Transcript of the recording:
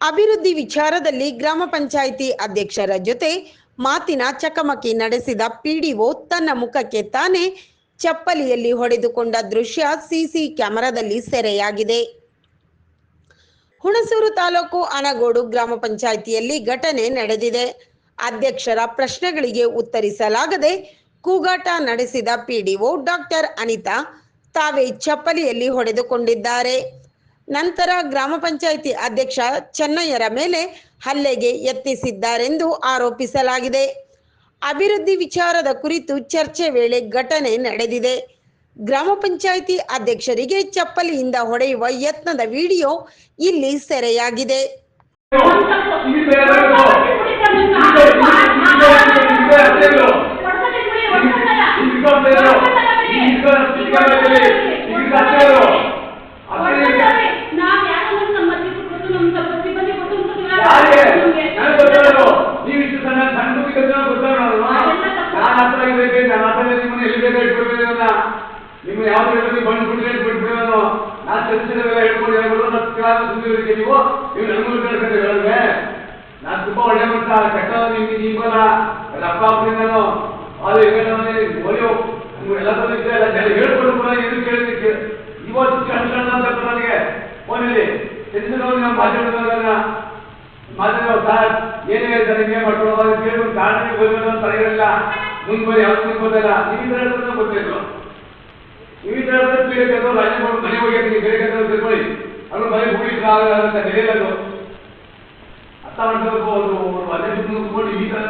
ಅಭಿವೃದ್ಧಿ ವಿಚಾರದಲ್ಲಿ ಗ್ರಾಮ ಪಂಚಾಯಿತಿ ಅಧ್ಯಕ್ಷರ ಜೊತೆ ಮಾತಿನ ಚಕಮಕಿ ನಡೆಸಿದ ಪಿಡಿಒ ತನ್ನ ಮುಖಕ್ಕೆ ತಾನೇ ಚಪ್ಪಲಿಯಲ್ಲಿ ಹೊಡೆದುಕೊಂಡ ದೃಶ್ಯ ಸಿಸಿ ಕ್ಯಾಮೆರಾದಲ್ಲಿ ಸೆರೆಯಾಗಿದೆ. ಹುಣಸೂರು ತಾಲೂಕು ಅನಗೋಡು ಗ್ರಾಮ ಪಂಚಾಯಿತಿಯಲ್ಲಿ ಘಟನೆ ನಡೆದಿದೆ. ಅಧ್ಯಕ್ಷರ ಪ್ರಶ್ನೆಗಳಿಗೆ ಉತ್ತರಿಸಲಾಗದೆ ಕೂಗಾಟ ನಡೆಸಿದ ಪಿಡಿಒ ಡಾಕ್ಟರ್ ಅನಿತಾ ತಾವೇ ಚಪ್ಪಲಿಯಲ್ಲಿ ಹೊಡೆದುಕೊಂಡಿದ್ದಾರೆ. ನಂತರ ಗ್ರಾಮ ಪಂಚಾಯಿತಿ ಅಧ್ಯಕ್ಷ ಚೆನ್ನಯ್ಯರ ಮೇಲೆ ಹಲ್ಲೆಗೆ ಯತ್ನಿಸಿದ್ದಾರೆಂದು ಆರೋಪಿಸಲಾಗಿದೆ. ಅಭಿವೃದ್ಧಿ ವಿಚಾರದ ಕುರಿತು ಚರ್ಚೆ ವೇಳೆ ಘಟನೆ ನಡೆದಿದೆ. ಗ್ರಾಮ ಪಂಚಾಯಿತಿ ಅಧ್ಯಕ್ಷರಿಗೆ ಚಪ್ಪಲಿಯಿಂದ ಹೊಡೆಯುವ ಯತ್ನದ ವಿಡಿಯೋ ಇಲ್ಲಿ ಸೆರೆಯಾಗಿದೆ ಈ ಬೇರೆ ಯಾರಿಗೆ ನನಗೆ ಗೊತ್ತಿರೋದು ನೀವು ಇಷ್ಟು ಸಣ್ಣ ಹುಡುಗಿಗೆ ನಾನು ಹತ್ರ ಇರಬೇಕು ನಾನು ಹತ್ರ ನಿಮ್ಮನ್ನ ಎಲ್ಲಿ ಬೇಕಾದ್ರೆ ಇಟ್ಬಿಡ್ಬೇಕನ್ನ ನಿಮ್ಮ ಯಾವ್ದು ಹೇಳಿದ್ರೆ ಬಂದು ಬಿಡ್ರಿ ಅಂತ ಬಿಟ್ಬಿಡೋನು ನಾನು ತಿಳಿಸಿದವೆಲ್ಲ ಹೇಳ್ಕೊಂಡು ಕ್ಲಾಸ್ ನೀವು? ನೀವು ನನಗೂ ಕೇಳ್ಕೊಂಡು ನಾನು ತುಂಬಾ ಒಳ್ಳೆ ಮನುಷ್ಯ ಕೆಟ್ಟ ನಿಮ್ಗೆ ಅಪ್ಪ ಅಪ್ಪನಿಂದ ನಾನು ಅದು ಈಗ ಒಳ್ಳೆಯೋ ಎಲ್ಲ ಬಂದಿದ್ದೆ ಎಲ್ಲ ಏನು ಇವತ್ತು ಕಣ್ಕಣ್ಣ ಅಂತ ನನಗೆ. ಫೋನಲ್ಲಿ. ತಿಳಿಸಿದವರು ನಾವು ಮಾತಾಡಿದಾಗ ಮಾತಾಡೋ ಸರ್, ಏನೇ ಹೇಳ್ತಾರೆ ನೀವೇ ಮಾಡ್ಕೊಳ್ಳೋ ಕೇಳ್ಕೊಂಡು ಕಾರಣ ಬರ್ಬೋದು ಅಂತ ತಲೆಗಳಿಲ್ಲ ಮುಂದೆ ಬರೀ ಯಾವ್ದು ಮುಂದೆ ಬಂದಲ್ಲ ನೀವು ಈ ಥರ ಹೇಳಿದ್ರೆ ಗೊತ್ತಿದ್ರು ನೀವು ಈ ಥರ ಹೇಳಿದ್ರೆ ಬೇರೆ ಕೆಲವರು ರಾಜ್ಯ ಮನೆ ಹೋಗಿ ನೀವು ಬೇರೆ ಕೆಲಸ ತಿಳ್ಕೊಳ್ಳಿ ಅವ್ರು ಮನೆ ಹೂಡಿದ್ರೆ ಆಗಲ್ಲ ಅಂತ ಅತ್ತ ಅರ್ಥ ಮಾಡ್ಕೋಬೇಕು ಅವರು ಕೂತ್ಕೊಂಡು ಈ ಥರ